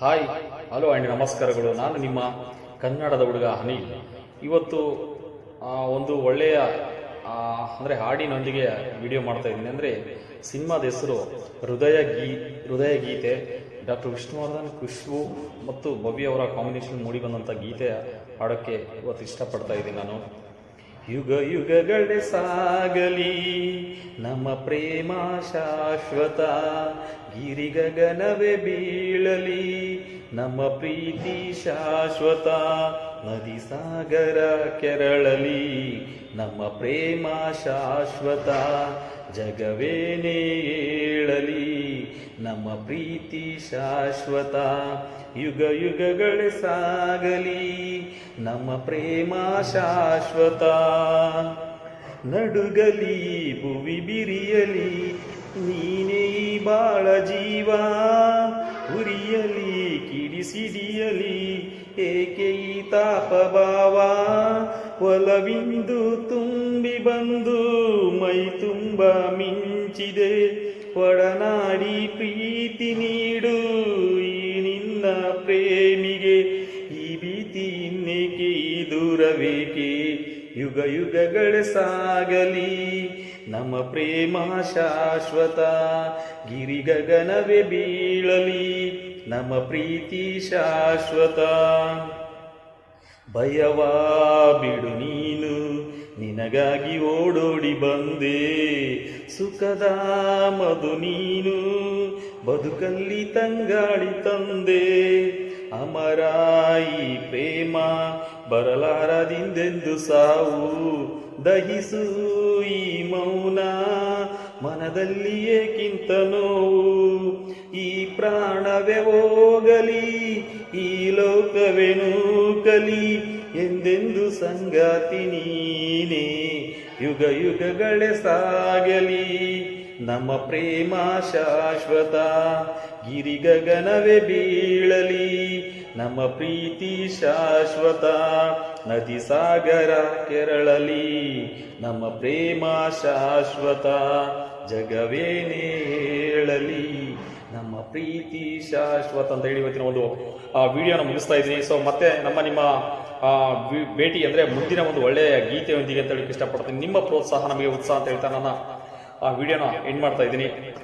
Hi, hello and ನಮಸ್ಕಾರಗಳು. ನಾನು ನಿಮ್ಮ ಕನ್ನಡದ ಹುಡುಗ ಅನಿಲ್. ಇವತ್ತು ಒಂದು ಒಳ್ಳೆಯ ಅಂದರೆ ಹಾಡಿನೊಂದಿಗೆ ವಿಡಿಯೋ ಮಾಡ್ತಾ ಇದ್ದೀನಿ. ಅಂದರೆ ಸಿನಿಮಾದ ಹೆಸರು ಹೃದಯ ಗೀ, ಹೃದಯ ಗೀತೆ. ಡಾಕ್ಟರ್ ವಿಷ್ಣುವರ್ಧನ್, ಖುಷ್ಬು ಮತ್ತು ಭವ್ಯ ಅವರ ಕಾಂಬಿನೇಷನ್ ಮೂಡಿ ಬಂದಂಥ ಗೀತೆ ಹಾಡೋಕ್ಕೆ ಇವತ್ತು ಇಷ್ಟಪಡ್ತಾ ಇದ್ದೀನಿ ನಾನು. ಯುಗ ಯುಗಗಳೇ ಸಾಗಲಿ. ನಮ್ಮ ಪ್ರೇಮ ಶಾಶ್ವತ. ಗಿರಿ ಗಗನವೇ ಬೀಳಲಿ. ನಮ್ಮ ಪ್ರೀತಿ ಶಾಶ್ವತ. ನದಿ ಸಾಗರ ಕೆರಳಲಿ. ನಮ್ಮ ಪ್ರೇಮ ಶಾಶ್ವತ ಜಗವೇನೇ ಏಳಲಿ. ನಮ್ಮ ಪ್ರೀತಿ ಶಾಶ್ವತ, ಯುಗ ಯುಗಗಳೇ ಸಾಗಲಿ. ನಮ್ಮ ಪ್ರೇಮ ಶಾಶ್ವತ, ನಡುಗಲಿ, ಭುವಿ ಬಿರಿಯಲಿ. ನೀನೇ ಬಾಳ ಜೀವ. ಕಿಡಿಸಿಡಿಯಲಿ ಏಕೆ ಈ ತಾಪಭಾವ? ಒಲವಿಂದು ತುಂಬಿ ಬಂದು ಮೈ ತುಂಬ ಮಿಂಚಿದೆ. ಒಡನಾಡಿ ಪ್ರೀತಿ ನೀಡು ಈ ನಿನ್ನ ಪ್ರೇಮಿಗೆ. ಈ ಭೀತಿ ಇನ್ನೇಕೆ? ಈ ದೂರವೇಕೆ? ಯುಗ ಯುಗಗಳ ಸಾಗಲಿ. ನಮ್ಮ ಪ್ರೇಮ ಶಾಶ್ವತ. ಗಿರಿಗಗನವೇ ಬೀಳಲಿ. ನಮ್ಮ ಪ್ರೀತಿ ಶಾಶ್ವತ. ಭಯವಾ ಬಿಡು ನೀನು, ನಿನಗಾಗಿ ಓಡೋಡಿ ಬಂದೆ. ಸುಖದ ಮಧು ನೀನು, ಬದುಕಲ್ಲಿ ತಂಗಾಳಿ ತಂದೆ. ಅಮರಾಯಿ ಪ್ರೇಮ ಬರಲಾರದಿಂದೆಂದು ಸಾವು. ದಹಿಸು ಈ ಮೌನ ಮನದಲ್ಲಿಯೇ ಈ ಪ್ರಾಣವೇ ಹೋಗಲಿ, ಈ ಲೋಕವೇ ನೂಕಲಿ ಎಂದೆಂದು ಸಂಗಾತಿ ನೀನೇ, ಯುಗ ಯುಗಗಳೇ ಸಾಗಲಿ. ನಮ್ಮ ಪ್ರೇಮ ಶಾಶ್ವತ ಗಿರಿ ಗಗನವೇ ಬೀಳಲಿ. ನಮ್ಮ ಪ್ರೀತಿ ಶಾಶ್ವತ, ನದಿ ಸಾಗರ ಕೆರಳಲಿ. ನಮ್ಮ ಪ್ರೇಮ ಶಾಶ್ವತ ಜಗವೇನೇ ಹೇಳಲಿ ಪ್ರೀತಿ ಶಾಶ್ವತ ಅಂತ ಹೇಳಿ ಇವತ್ತಿನ ಒಂದು ವಿಡಿಯೋನ ಮುಗಿಸ್ತಾ ಇದ್ದೀನಿ. ಸೊ ಮತ್ತೆ ನಮ್ಮ ನಿಮ್ಮ ಭೇಟಿ ಅಂದರೆ ಮುಂದಿನ ಒಂದು ಒಳ್ಳೆಯ ಗೀತೆಯೊಂದಿಗೆ ಅಂತ ಹೇಳಕ್ಕೆ ಇಷ್ಟಪಡ್ತೀನಿ. ನಿಮ್ಮ ಪ್ರೋತ್ಸಾಹ, ನಮಗೆ ಉತ್ಸಾಹ ಅಂತ ಹೇಳ್ತಾ ನನ್ನ, ಆ, ವಿಡಿಯೋನ ಎಂಡ್ ಮಾಡ್ತಾ ಇದ್ದೀನಿ.